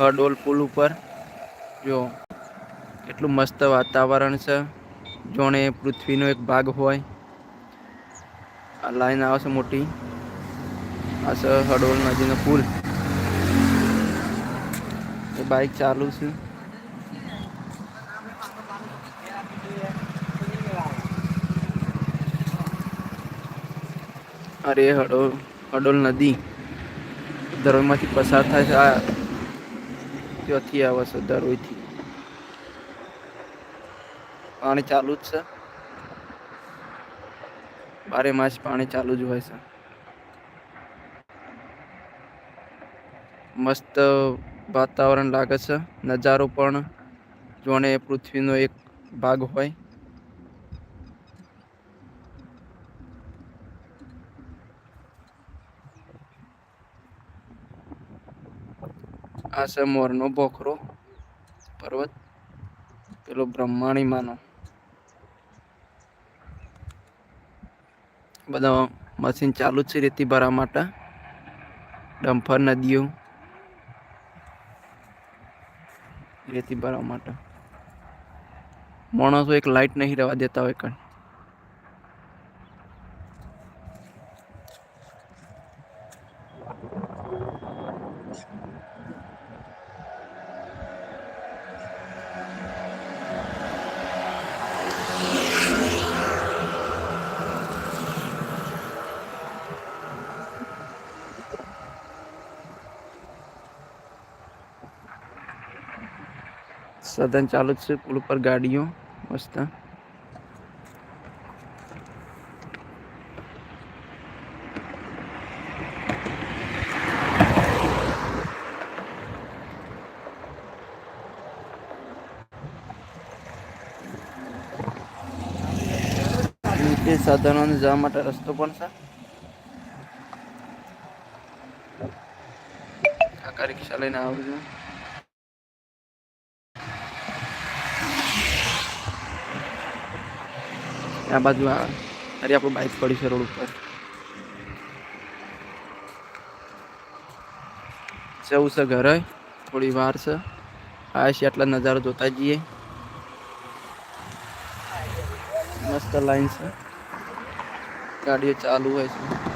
હડોલ પુલ ઉપર. જો કેટલું મસ્ત વાતાવરણ છે. જોણે પૃથ્વીનો એક ભાગ હોય. આ લાઈન આવે છે મોટી. આ છે હડોલ નદીનો પુલ. એ બાઈક ચાલુ છે. અરે હડોલ હડોલ નદી. ધરોઈમાંથી પસાર થાય છે. આ ત્યાંથી આવે છે, દરોઈથી. પાણી ચાલુ જ છે. બારે માસ પાણી ચાલુ જ હોય છે. મસ્ત વાતાવરણ લાગે છે. નજારો પણ જોણે પૃથ્વીનો એક ભાગ હોય. આ છે મોરનો બોખરો પર્વત, પેલો બ્રહ્માણી માનો બધા મશીન ચાલુ છે રેતી ભરવા માટે. ડમ્ફર નદીઓ. રેતી ભરવા માટે. માણસો એક લાઈટ નહીં રહેવા દેતા હોય કણ. સદન ચાલુ છે, પુલ ઉપર ગાડીઓ, મસ્ત. સાધનો જવા માટે રસ્તો પણ છે. કાકા રિક્ષા લઈને આવું છું. આ બાજુ આ અરે, આપણું બાઇક પડી છે રોડ ઉપર. જવું છે ઘરે, થોડી વાર છે. આ છે આટલા નજારો જોતા જઈએ. મસ્ત લાઈન છે. ગાડીઓ ચાલુ હોય છે.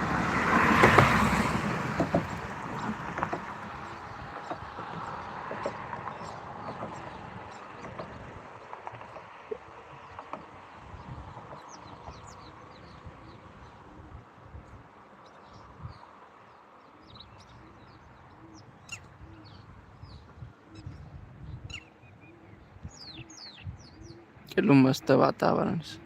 કેટલું મસ્ત વાતાવરણ છે